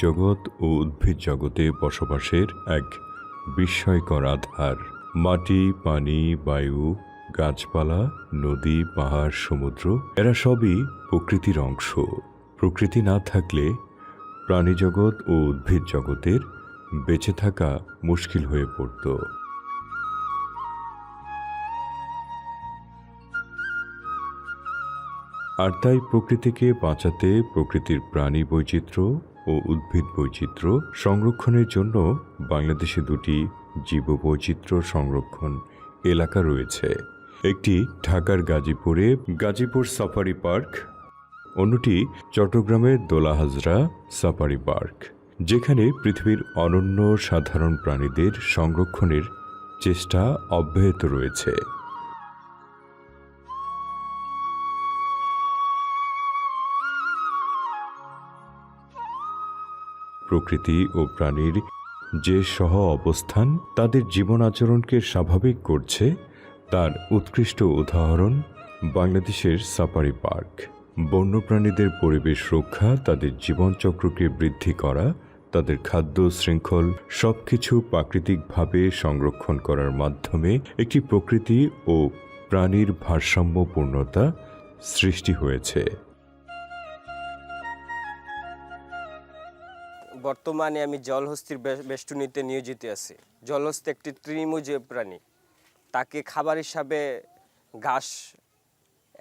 জীবজগৎ ও উদ্ভিদ জগতে বসবাসের এক বিস্ময়কর আধার। মাটি, পানি, বায়ু, গাছপালা, নদী, পাহাড়, সমুদ্র, এরা সবই প্রকৃতির অংশ। প্রকৃতি না থাকলে প্রাণীজগৎ ও উদ্ভিদ জগতের বেঁচে থাকা মুশকিল হয়ে পড়ত। আর তাই প্রকৃতিকে বাঁচাতে প্রকৃতির প্রাণী বৈচিত্র্য ও উদ্ভিদ বৈচিত্র্য সংরক্ষণের জন্য বাংলাদেশে দুটি জীববৈচিত্র্য সংরক্ষণ এলাকা রয়েছে। একটি ঢাকার গাজীপুরে গাজীপুর সাফারি পার্ক, অন্যটি চট্টগ্রামের দোলাহাজরা সাফারি পার্ক, যেখানে পৃথিবীর অনন্য সাধারণ প্রাণীদের সংরক্ষণের চেষ্টা অব্যাহত রয়েছে। প্রকৃতি ও প্রাণীর যে সহ অবস্থান তাদের জীবন আচরণকে স্বাভাবিক করছে, তার উৎকৃষ্ট উদাহরণ বাংলাদেশের সাফারি পার্ক। বন্যপ্রাণীদের পরিবেশ রক্ষা, তাদের জীবনচক্রকে বৃদ্ধি করা, তাদের খাদ্য শৃঙ্খল সবকিছু প্রাকৃতিকভাবে সংরক্ষণ করার মাধ্যমে একটি প্রকৃতি ও প্রাণীর ভারসাম্যপূর্ণতা সৃষ্টি হয়েছে। বর্তমানে আমি জলহস্তির বেষ্টনীতে নিয়োজিত আছি। জলহস্তি একটি তৃণমূজীয় প্রাণী। তাকে খাবার হিসাবে ঘাস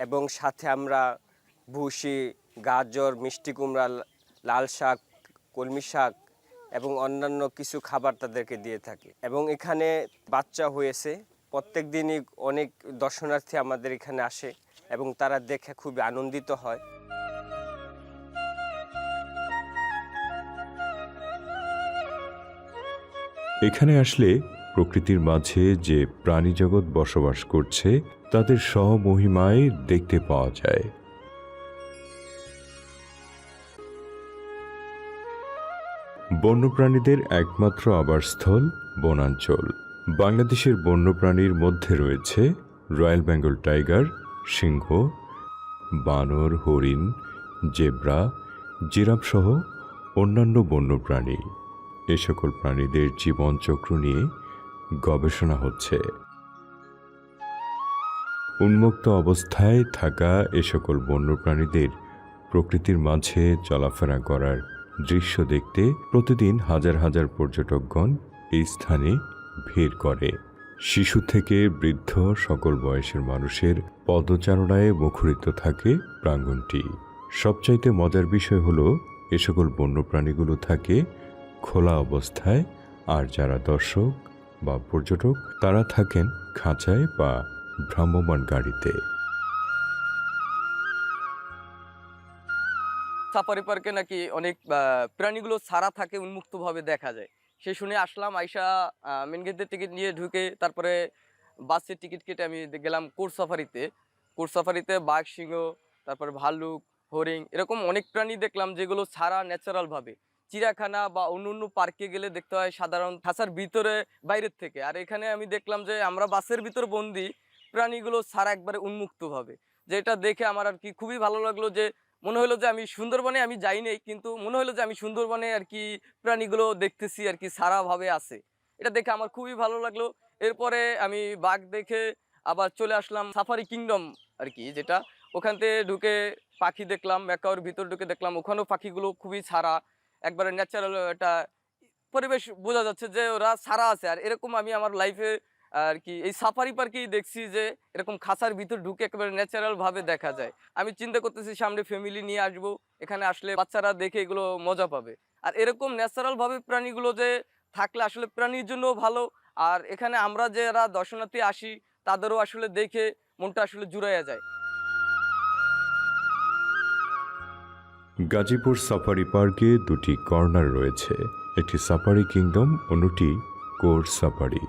এবং সাথে আমরা ভুসি, গাজর, মিষ্টি কুমড়া লাল শাক, কলমি শাক এবং অন্যান্য কিছু খাবার তাদেরকে দিয়ে থাকি। এবং এখানে বাচ্চা হয়েছে। প্রত্যেক দিনই অনেক দর্শনার্থী আমাদের এখানে আসে এবং তারা দেখে খুবই আনন্দিত হয়। এখানে আসলে প্রকৃতির মাঝে যে প্রাণীজগৎ বসবাস করছে, তাদের সহমহিমায় দেখতে পাওয়া যায়। বন্যপ্রাণীদের একমাত্র আবাসস্থল বনাঞ্চল। বাংলাদেশের বন্যপ্রাণীর মধ্যে রয়েছে রয়্যাল বেঙ্গল টাইগার, সিংহ, বানর, হরিণ, জেব্রা জিরাফ সহ অন্যান্য বন্যপ্রাণী। এ সকল প্রাণীদের জীবনচক্র নিয়ে গবেষণা হচ্ছে। উন্মুক্ত অবস্থায় থাকা এ সকল বন্যপ্রাণীদের প্রকৃতির মাঝে চলাফেরা করার দৃশ্য দেখতে প্রতিদিন হাজার হাজার পর্যটকগণ এই স্থানে ভিড় করে। শিশু থেকে বৃদ্ধ সকল বয়সের মানুষের পদচারণায় মুখরিত থাকে প্রাঙ্গণটি সবচাইতে মজার বিষয় হলো, এ সকল বন্যপ্রাণীগুলো থাকে খোলা অবস্থায়, আর যারা দর্শক বা পর্যটক, তারা থাকেন খাঁচায় বা ভ্রাম্যমান গাড়িতে। সাফারি পার্কে নাকি অনেক প্রাণীগুলো ছাড়া থাকে উন্মুক্তভাবে দেখা যায়। সে শুনে আসলাম, আইসা মেন গেটের টিকিট নিয়ে ঢুকে তারপরে বাসের টিকিট কেটে আমি গেলাম কোর সাফারিতে। কোর সাফারিতে বাঘ সিংহ, তারপরে ভাল্লুক, হরিণ, এরকম অনেক প্রাণী দেখলাম যেগুলো ছাড়া ন্যাচারালভাবে চিড়িয়াখানা বা অন্য অন্য পার্কে গেলে দেখতে হয় সাধারণ খাঁচার ভিতরে, বাইরের থেকে। আর এখানে আমি দেখলাম যে আমরা বাসের ভিতর বন্দি, প্রাণীগুলো ছাড়া একবারে উন্মুক্তভাবে যেটা দেখে আমার আর কি খুবই ভালো লাগল যে মনে হলো যে আমি সুন্দরবনে আমি যাই নাই, কিন্তু মনে হলো যে আমি সুন্দরবনে আর কি প্রাণীগুলো দেখতেছি আর কি সারাভাবে আছে। এটা দেখে আমার খুবই ভালো লাগল। এরপরে আমি বাঘ দেখে আবার চলে আসলাম সাফারি কিংডম আর কি, যেটা ওখান থেকে ঢুকে পাখি দেখলাম ম্যাকাওর ভিতর ঢুকে দেখলাম। ওখানেও পাখিগুলো খুবই ছাড়া। একবারে ন্যাচারাল একটা পরিবেশ বোঝা যাচ্ছে যে ওরা ছাড়া আছে। আর এরকম আমি আমার লাইফে আর কি, এই সাফারি পার্কেই দেখছি যে এরকম খাঁচার ভিতর ঢুকে একেবারে ন্যাচারাল ভাবে দেখা যায়। আমি চিন্তা করতেছি সামনে ফ্যামিলি নিয়ে আসব, এখানে আসলে বাচ্চারা দেখে এগুলো মজা পাবে। আর এরকম ন্যাচারাল ভাবে প্রাণীগুলো যে থাকলে আসলে প্রাণীর জন্য ভালো। আর এখানে আমরা যারা দর্শনার্থী আসি, তাদেরও আসলে দেখে মনটা আসলে জুড়াইয়া যায়। গাজীপুর সাফারি পার্কে দুটি কর্নার রয়েছে। একটি সাফারি কিংডম, অন্যটি কোর সাফারি।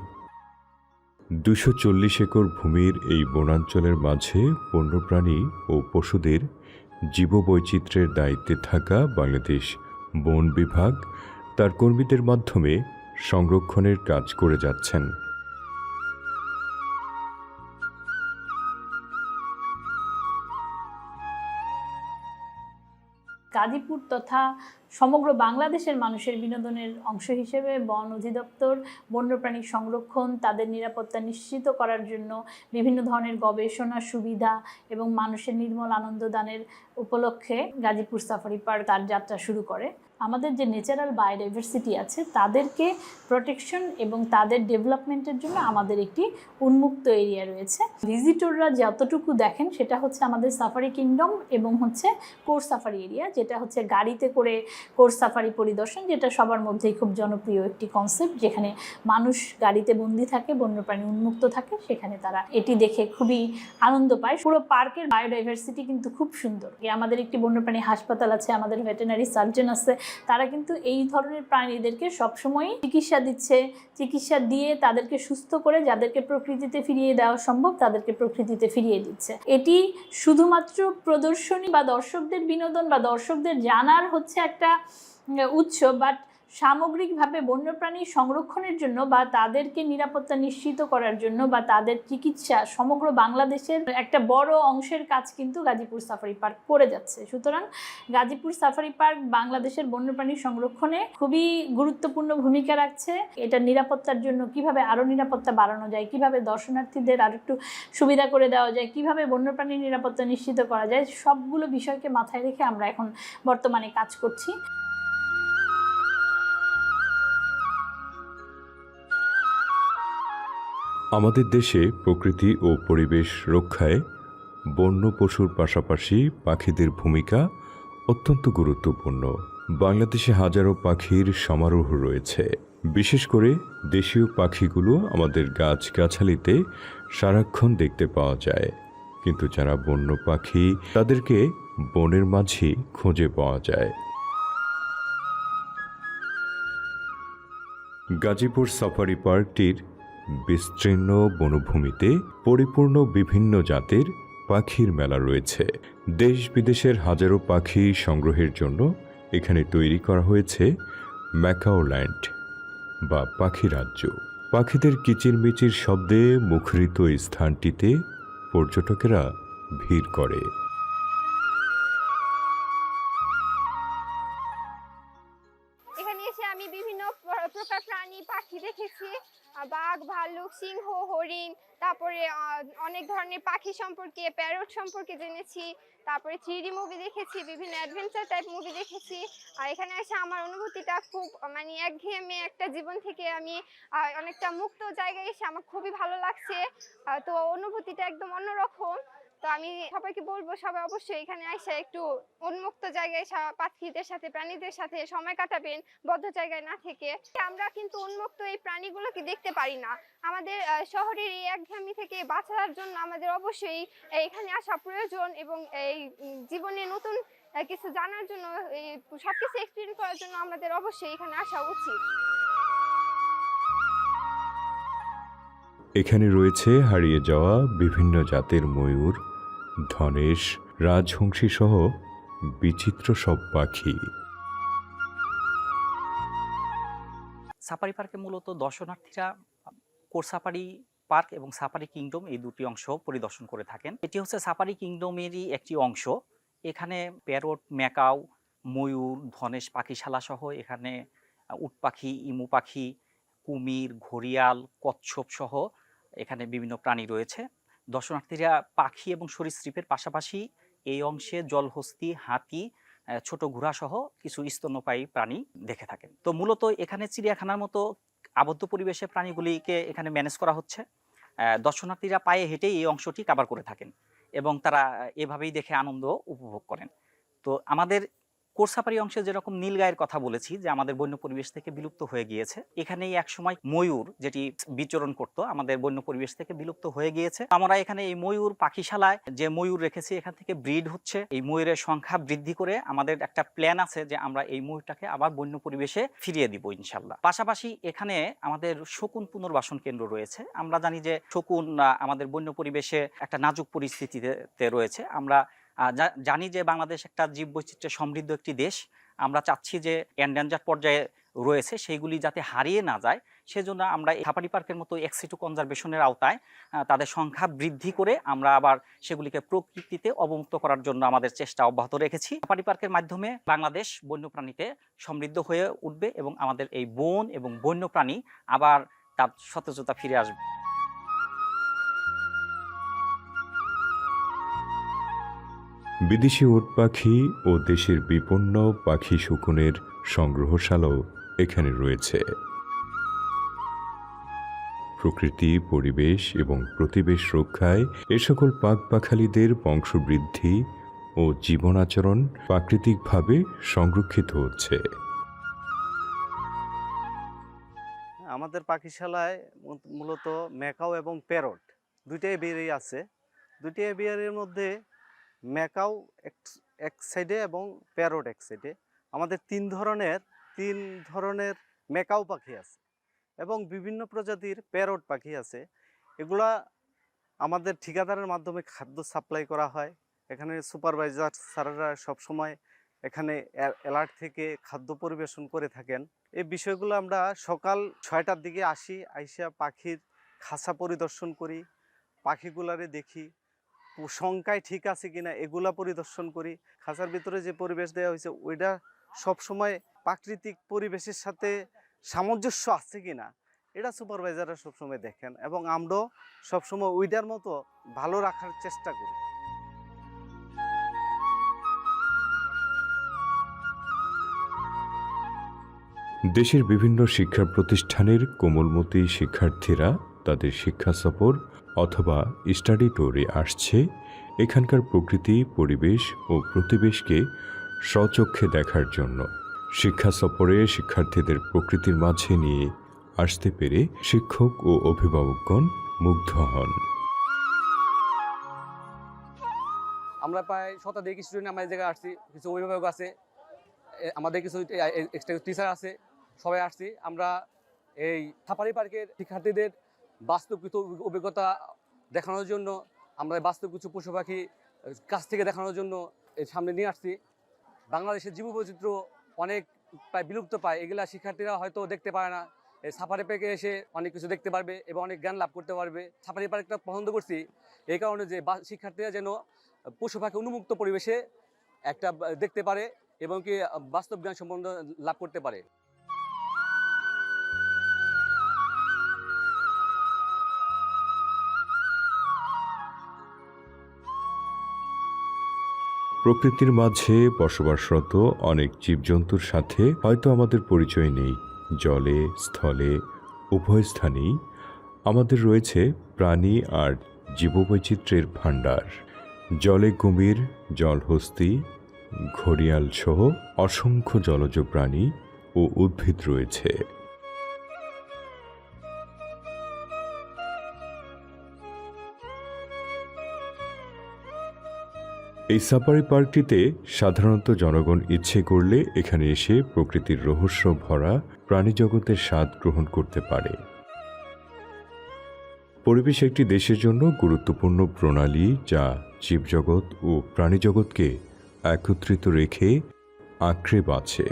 দুশো চল্লিশ একর ভূমির এই বনাঞ্চলের মাঝে বন্যপ্রাণী ও পশুদের জীববৈচিত্র্যের দায়িত্বে থাকা বাংলাদেশ বন বিভাগ তার কর্মীদের মাধ্যমে সংরক্ষণের কাজ করে যাচ্ছেন। গাজীপুর তথা সমগ্র বাংলাদেশের মানুষের বিনোদনের অংশ হিসেবে বন অধিদপ্তর, বন্যপ্রাণী সংরক্ষণ, তাদের নিরাপত্তা নিশ্চিত করার জন্য বিভিন্ন ধরনের গবেষণা সুবিধা এবং মানুষের নির্মল আনন্দ দানের উপলক্ষে গাজীপুর সাফারি পার্ক তার যাত্রা শুরু করে। আমাদের যে ন্যাচারাল বায়োডাইভার্সিটি আছে, তাদেরকে প্রোটেকশন এবং তাদের ডেভেলপমেন্টের জন্য আমাদের একটি উন্মুক্ত এরিয়া রয়েছে। ভিজিটররা যতটুকু দেখেন, সেটা হচ্ছে আমাদের সাফারি কিংডম এবং হচ্ছে কোর সাফারি এরিয়া যেটা হচ্ছে গাড়িতে করে কোর সাফারি পরিদর্শন, যেটা সবার মধ্যেই খুব জনপ্রিয় একটি কনসেপ্ট যেখানে মানুষ গাড়িতে বন্দি থাকে, বন্যপ্রাণী উন্মুক্ত থাকে, সেখানে তারা এটি দেখে খুবই আনন্দ পায়। পুরো পার্কের বায়োডাইভার্সিটি কিন্তু খুব সুন্দর। আমাদের একটি বন্যপ্রাণী হাসপাতাল আছে, আমাদের ভেটেনারি সার্জন আছে তারা কিন্তু এই ধরনের প্রাণীদেরকে সবসময়ই চিকিৎসা দিচ্ছে, চিকিৎসা দিয়ে তাদেরকে সুস্থ করে যাদেরকে প্রকৃতিতে ফিরিয়ে দেওয়া সম্ভব তাদেরকে প্রকৃতিতে ফিরিয়ে দিচ্ছে। এটি শুধুমাত্র প্রদর্শনী বা দর্শকদের বিনোদন বা দর্শকদের জানার হচ্ছে একটা উৎস বাট সামগ্রিকভাবে বন্যপ্রাণী সংরক্ষণের জন্য বা তাদেরকে নিরাপত্তা নিশ্চিত করার জন্য বা তাদের চিকিৎসা সমগ্র বাংলাদেশের একটা বড় অংশের কাজ কিন্তু গাজীপুর সাফারি পার্ক করে যাচ্ছে। সুতরাং গাজীপুর সাফারি পার্ক বাংলাদেশের বন্যপ্রাণী সংরক্ষণে খুবই গুরুত্বপূর্ণ ভূমিকা রাখছে। এটা নিরাপত্তার জন্য কীভাবে আরও নিরাপত্তা বাড়ানো যায়, কীভাবে দর্শনার্থীদের আর একটু সুবিধা করে দেওয়া যায়, কীভাবে বন্যপ্রাণীর নিরাপত্তা নিশ্চিত করা যায়, সবগুলো বিষয়কে মাথায় রেখে আমরা এখন বর্তমানে কাজ করছি। আমাদের দেশে প্রকৃতি ও পরিবেশ রক্ষায় বন্য পশুর পাশাপাশি পাখিদের ভূমিকা অত্যন্ত গুরুত্বপূর্ণ। বাংলাদেশে হাজারো পাখির সমারোহ রয়েছে। বিশেষ করে দেশীয় পাখিগুলো আমাদের গাছগাছালিতে সারাক্ষণ দেখতে পাওয়া যায়। কিন্তু যারা বন্য পাখি, তাদেরকে বনের মাঝেই খুঁজে পাওয়া যায়। গাজীপুর সাফারি পার্কটির বিস্তীর্ণ বনভূমিতে পরিপূর্ণ বিভিন্ন জাতের পাখির মেলা রয়েছে। দেশ বিদেশের হাজারো পাখি সংগ্রহের জন্য এখানে তৈরি করা হয়েছে ম্যাকাও ল্যান্ড বা পাখি রাজ্য। পাখিদের কিচিরমিচির শব্দে মুখরিত স্থানটিতে পর্যটকেরা ভিড় করে। সম্পর্কে জেনেছি, তারপরে থ্রি মুভি দেখেছি, বিভিন্ন অ্যাডভেঞ্চার টাইপ মুভি দেখেছি, আর এখানে এসে আমার অনুভূতিটা খুব মানে একঘেয়েমি একটা জীবন থেকে আমি অনেকটা মুক্ত জায়গায় এসে আমার খুবই ভালো লাগছে তো অনুভূতিটা একদম অন্যরকম। তো আমি সবাইকে বলব সবাই অবশ্যই এখানে এসে একটু উন্মুক্ত জায়গায় পাখিদের সাথে, প্রাণীদের সাথে সময় কাটাবেন, বদ্ধ জায়গায় না থেকে। আমরা কিন্তু উন্মুক্ত এই প্রাণীগুলোকে দেখতে পারি না। আমাদের শহরের এই একঘেয়েমি থেকে বাঁচার জন্য আমাদের অবশ্যই এখানে আসা প্রয়োজন এবং এই জীবনে নতুন কিছু জানার জন্য, এই সবকিছু এক্সপিরিয়েন্স করার জন্য আমাদের অবশ্যই এখানে আসা উচিত। এখানে রয়েছে হারিয়ে যাওয়া বিভিন্ন জাতের ময়ূর। ধনেশ, রাজহংসী সহ বিচিত্র সব পাখি। সাফারি পার্কে মূলত দর্শনার্থীরা কোর সাফারি পার্ক এবং সাফারি কিংডম এই দুটি অংশ পরিদর্শন করে থাকেন। এটি হচ্ছে সাফারি কিংডমেরই একটি অংশ। এখানে প্যারট, ম্যাকাও, ময়ূর, ধনেশ পাখিশালা সহ এখানে উট পাখি, ইমু পাখি, কুমির, ঘড়িয়াল, কচ্ছপ সহ এখানে বিভিন্ন প্রাণী রয়েছে। দর্শনার্থীরা পাখি এবং সরীসৃপের পাশাপাশি এই অংশে জলহস্তি, হাতি ছোট ঘোড়া সহ কিছু স্তন্যপায়ী প্রাণী দেখে থাকেন। তো মূলত এখানে চিড়িয়াখানার মতো আবদ্ধ পরিবেশে প্রাণীগুলিকে এখানে ম্যানেজ করা হচ্ছে। দর্শনার্থীরা পায়ে হেঁটেই এই অংশটি কাভার করে থাকেন এবং তারা এভাবেই দেখে আনন্দ উপভোগ করেন। তো আমাদের কোরসাপারি অংশে যেরকম নীলগায়ের কথা বলেছি, যে আমাদের বন্য পরিবেশ থেকে বিলুপ্ত হয়ে গিয়েছে, এখানেই একসময় ময়ূর যেটি বিচরণ করত, আমাদের বন্য পরিবেশ থেকে বিলুপ্ত হয়ে গিয়েছে। আমরা এখানে এই ময়ূর পাখিশালায় যে ময়ূর রেখেছি, এখান থেকে ব্রিড হচ্ছে। এই ময়ূরের সংখ্যা বৃদ্ধি করে আমাদের একটা প্ল্যান আছে যে আমরা এই ময়ূরটাকে আবার বন্য পরিবেশে ফিরিয়ে দিব ইনশাল্লাহ পাশাপাশি এখানে আমাদের শকুন পুনর্বাসন কেন্দ্র রয়েছে। আমরা জানি যে শকুন আমাদের বন্য পরিবেশে একটা নাজুক পরিস্থিতিতে রয়েছে। আমরা জানি যে বাংলাদেশ একটা জীববৈচিত্র্যে সমৃদ্ধ একটি দেশ। আমরা চাচ্ছি যে এন্ডেঞ্জার পর্যায়ে রয়েছে, সেইগুলি যাতে হারিয়ে না যায়। সেজন্য আমরা সাফারি পার্কের মতো এক্সিটু কনজারভেশনের আওতায় তাদের সংখ্যা বৃদ্ধি করে আমরা আবার সেগুলিকে প্রকৃতিতে অবমুক্ত করার জন্য আমাদের চেষ্টা অব্যাহত রেখেছি। সাফারি পার্কের মাধ্যমে বাংলাদেশ বন্যপ্রাণীতে সমৃদ্ধ হয়ে উঠবে এবং আমাদের এই বন এবং বন্যপ্রাণী আবার তার সতেজতা ফিরে আসবে। বিদেশি উট পাখি ও দেশের বিপন্ন পাখি শকুনের সংগ্রহশালাও এখানে রয়েছে। প্রকৃতি, পরিবেশ এবং প্রতিবেশ রক্ষায় এ সকল পাক পাখালিদের বংশবৃদ্ধি ও জীবনাচরণ প্রাকৃতিকভাবে সংরক্ষিত হচ্ছে। আমাদের পাখিশালায় মূলত ম্যাকাও এবং প্যারট দুইটাই এভিয়ারি আছে। দুইটাই এভিয়ারির মধ্যে ম্যাকাও এক- সাইডে এবং প্যারট এক সাইডে। আমাদের তিন ধরনের তিন ধরনের ম্যাকাও পাখি আছে এবং বিভিন্ন প্রজাতির প্যারট পাখি আছে। এগুলা আমাদের ঠিকাদারের মাধ্যমে খাদ্য সাপ্লাই করা হয়। এখানে সুপারভাইজার স্যাররা সবসময় এখানে অ্যালার্ট থেকে খাদ্য পরিবেশন করে থাকেন। এই বিষয়গুলো আমরা সকাল ছয়টার দিকে আসি, আইসা পাখির খাসা পরিদর্শন করি, পাখিগুলারে দেখি। সংখ্যায় ঠিক আছে কিনা এগুলা পরিদর্শন করি। খাঁচার ভিতরে যে পরিবেশ দেওয়া হয়েছে ওইটা সবসময় প্রাকৃতিক পরিবেশের সাথে সামঞ্জস্য আছে কিনা, এটা সুপারভাইজাররা সবসময় দেখেন এবং আমরাও সবসময় ওইটার মতো ভালো রাখার চেষ্টা করি। দেশের বিভিন্ন শিক্ষা প্রতিষ্ঠানের কোমলমতি শিক্ষার্থীরা তাদের শিক্ষা সফর অথবা স্টাডি ট্যুরে আসছে, এখানকার প্রকৃতি, পরিবেশ ও প্রতিবেশকে স্বচক্ষে দেখার জন্য। শিক্ষা সফরে শিক্ষার্থীদের প্রকৃতির মাঝে নিয়ে আসতে পেরে শিক্ষক ও অভিভাবকগণ মুগ্ধ হন। আমরা প্রায় শতাধিক স্টুডেন্ট আমরা এই জায়গায় আসছি, কিছু অভিভাবক আছে আমাদের কিছু টিচার আছে, সবাই আসছি। আমরা এই থাপারি পার্কের শিক্ষার্থীদের বাস্তব কিছু অভিজ্ঞতা দেখানোর জন্য, আমরা বাস্তব কিছু পশু পাখি কাছ থেকে দেখানোর জন্য এর সামনে নিয়ে আসছি। বাংলাদেশের জীববৈচিত্র্য অনেক প্রায় বিলুপ্ত পায়, এগুলা শিক্ষার্থীরা হয়তো দেখতে পারে না। সাফারি পার্কে এসে অনেক কিছু দেখতে পারবে এবং অনেক জ্ঞান লাভ করতে পারবে। সাফারি পার্কটা পছন্দ করছি এই কারণে যে বা- শিক্ষার্থীরা যেন পশু পাখি উন্মুক্ত পরিবেশে একটা দেখতে পারে এবং কি বাস্তব জ্ঞান সম্বন্ধ লাভ করতে পারে। প্রকৃতির মাঝে বসবাসরত অনেক জীবজন্তুর সাথে হয়তো আমাদের পরিচয় নেই। জলে, স্থলে, উভয় স্থানেই আমাদের রয়েছে প্রাণী আর জীববৈচিত্র্যের ভাণ্ডার। জলে কুমির, জলহস্তি ঘড়িয়াল সহ অসংখ্য জলজ প্রাণী ও উদ্ভিদ রয়েছে। এই সাফারি পার্কটিতে সাধারণত জনগণ ইচ্ছে করলে এখানে এসে প্রকৃতির রহস্য ভরা প্রাণীজগতের স্বাদ গ্রহণ করতে পারে। পরিবেশ একটি দেশের জন্য গুরুত্বপূর্ণ প্রণালী যা জীবজগৎ ও প্রাণীজগৎকে একত্রিত রেখে আঁকড়ে বাঁচে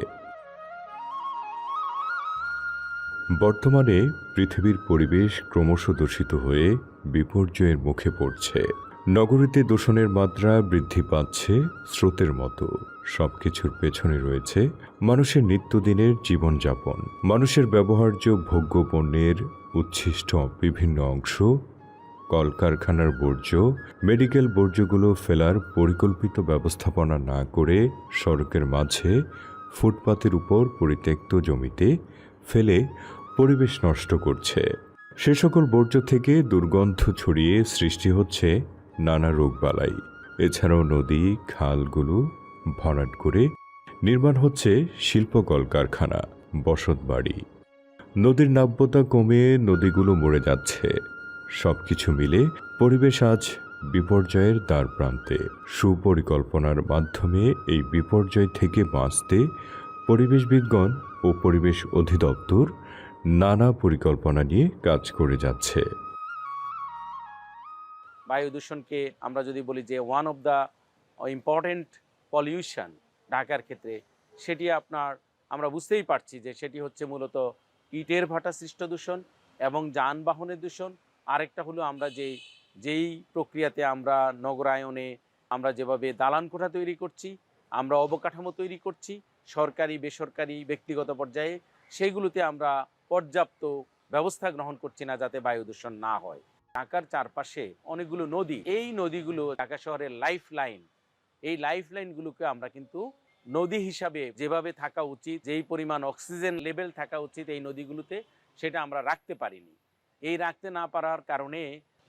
বর্তমানে পৃথিবীর পরিবেশ ক্রমশ দূষিত হয়ে বিপর্যয়ের মুখে পড়ছে। নগরীতে দূষণের মাত্রা বৃদ্ধি পাচ্ছে স্রোতের মতো। সবকিছুর পেছনে রয়েছে মানুষের নিত্যদিনের জীবনযাপন। মানুষের ব্যবহার্য ভোগ্য পণ্যের উচ্ছিষ্ট বিভিন্ন অংশ, কলকারখানার বর্জ্য, মেডিকেল বর্জ্যগুলো ফেলার পরিকল্পিত ব্যবস্থাপনা না করে সড়কের মাঝে ফুটপাতের উপর পরিত্যক্ত জমিতে ফেলে পরিবেশ নষ্ট করছে। সে সকল বর্জ্য থেকে দুর্গন্ধ ছড়িয়ে সৃষ্টি হচ্ছে নানা রোগবালাই। এছাড়াও নদী, খালগুলো ভরাট করে নির্মাণ হচ্ছে শিল্প কলকারখানা বসতবাড়ি নদীর নাব্যতা কমে নদীগুলো মরে যাচ্ছে। সব কিছু মিলে পরিবেশ আজ বিপর্যয়ের দ্বার প্রান্তে। সুপরিকল্পনার মাধ্যমে এই বিপর্যয় থেকে বাঁচতে পরিবেশবিদগণ ও পরিবেশ অধিদপ্তর নানা পরিকল্পনা নিয়ে কাজ করে যাচ্ছে। বায়ু দূষণকে আমরা যদি বলি যে one of the important pollution ঢাকার ক্ষেত্রে, সেটি আপনার, আমরা বুঝতেই পারছি যে সেটি হচ্ছে মূলত ইটের ভাটা সৃষ্ট দূষণ এবং যানবাহনের দূষণ। আরেকটা হলো আমরা যেই যেই প্রক্রিয়াতে আমরা নগরায়নে আমরা যেভাবে দালান কোঠা তৈরি করছি, আমরা অবকাঠামো তৈরি করছি, সরকারি, বেসরকারি, ব্যক্তিগত পর্যায়ে সেইগুলোতে আমরা পর্যাপ্ত ব্যবস্থা গ্রহণ করছি না যাতে বায়ু দূষণ না হয়। ঢাকার চারপাশে অনেকগুলো নদী। এই নদীগুলো ঢাকা শহরের লাইফ লাইন এই লাইফ লাইনগুলোকে আমরা কিন্তু নদী হিসাবে যেভাবে থাকা উচিত, যেই পরিমাণ অক্সিজেন লেভেল থাকা উচিত এই নদীগুলোতে, সেটা আমরা রাখতে পারিনি। এই রাখতে না পারার কারণে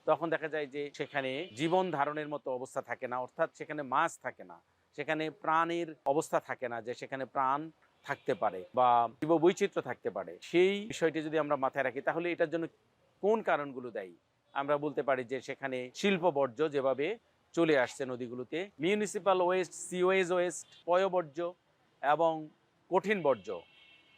তখন দেখা যায় যে সেখানে জীবন ধারণের মতো অবস্থা থাকে না, অর্থাৎ সেখানে মাছ থাকে না। সেখানে প্রাণের অবস্থা থাকে না যে সেখানে প্রাণ থাকতে পারে বা জীব বৈচিত্র্য থাকতে পারে। সেই বিষয়টি যদি আমরা মাথায় রাখি, তাহলে এটার জন্য কোন কারণগুলো দায়ী? আমরা বলতে পারি যে সেখানে শিল্প বর্জ্য যেভাবে চলে আসছে নদীগুলোতে মিউনিসিপাল ওয়েস্ট সিওয়েজ ওয়েস্ট পয়বর্জ্য এবং কঠিন বর্জ্য,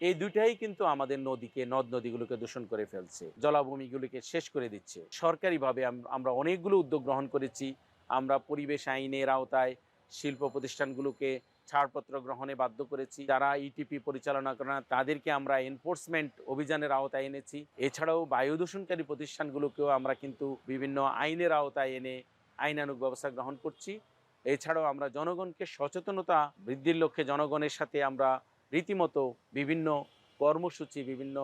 এই দুইটাই কিন্তু আমাদের নদীকে, নদ নদীগুলোকে দূষণ করে ফেলছে, জলাভূমিগুলোকে শেষ করে দিচ্ছে। সরকারিভাবে আমরা অনেকগুলো উদ্যোগ গ্রহণ করেছি। আমরা পরিবেশ আইনের আওতায় শিল্প প্রতিষ্ঠানগুলোকে ছাড়পত্র গ্রহণে বাধ্য করেছি। যারা ইটিপি পরিচালনা করে না তাদেরকে আমরা এনফোর্সমেন্ট অভিযানের আওতায় এনেছি। এছাড়াও বায়ু দূষণকারী প্রতিষ্ঠানগুলোকেও আমরা কিন্তু বিভিন্ন আইনের আওতায় এনে আইনানুগ ব্যবস্থা গ্রহণ করছি। এছাড়াও আমরা জনগণকে সচেতনতা বৃদ্ধির লক্ষ্যে জনগণের সাথে আমরা রীতিমতো বিভিন্ন কর্মসূচি, বিভিন্ন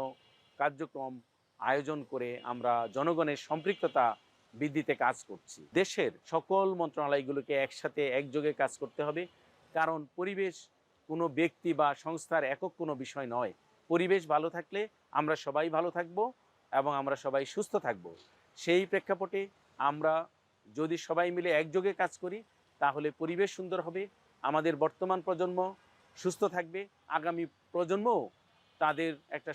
কার্যক্রম আয়োজন করে আমরা জনগণের সম্পৃক্ততা বৃদ্ধিতে কাজ করছি। দেশের সকল মন্ত্রণালয়গুলোকে একসাথে একযোগে কাজ করতে হবে। কারণ পরিবেশ কোনো ব্যক্তি বা সংস্থার একক কোনো বিষয় নয়। পরিবেশ ভালো থাকলে আমরা সবাই ভালো থাকব এবং আমরা সবাই সুস্থ থাকব। সেই প্রেক্ষাপটে আমরা যদি সবাই মিলে একযোগে কাজ করি, তাহলে পরিবেশ সুন্দর হবে, আমাদের বর্তমান প্রজন্ম সুস্থ থাকবে, আগামী প্রজন্মও তাদের একটা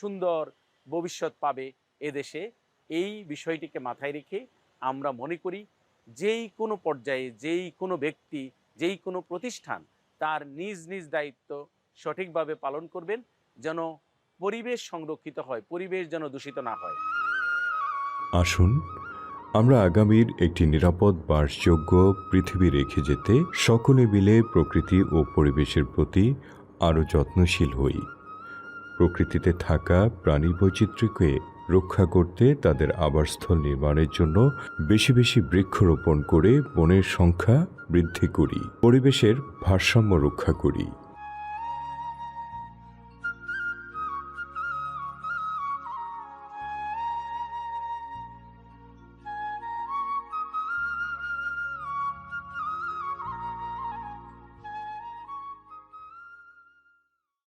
সুন্দর ভবিষ্যৎ পাবে এদেশে। এই বিষয়টিকে মাথায় রেখে আমরা মনে করি, যেই কোনো পর্যায়ে যেই কোনো ব্যক্তি যেই কোনো প্রতিষ্ঠান তার নিজ নিজ দায়িত্ব সঠিকভাবে পালন করবেন, যেন পরিবেশ সংরক্ষিত হয়, পরিবেশ যেন দূষিত না হয়। আসুন, আমরা আগামীর একটি নিরাপদ, বাসযোগ্য পৃথিবী রেখে যেতে সকলে মিলে প্রকৃতি ও পরিবেশের প্রতি আরও যত্নশীল হই। প্রকৃতিতে থাকা প্রাণী বৈচিত্র্যকে রক্ষা করতে তাদের আবাসস্থল নির্মাণের জন্য বেশি বেশি বৃক্ষরোপণ করে বনের সংখ্যা বৃদ্ধি করি, পরিবেশের ভারসাম্য রক্ষা করি।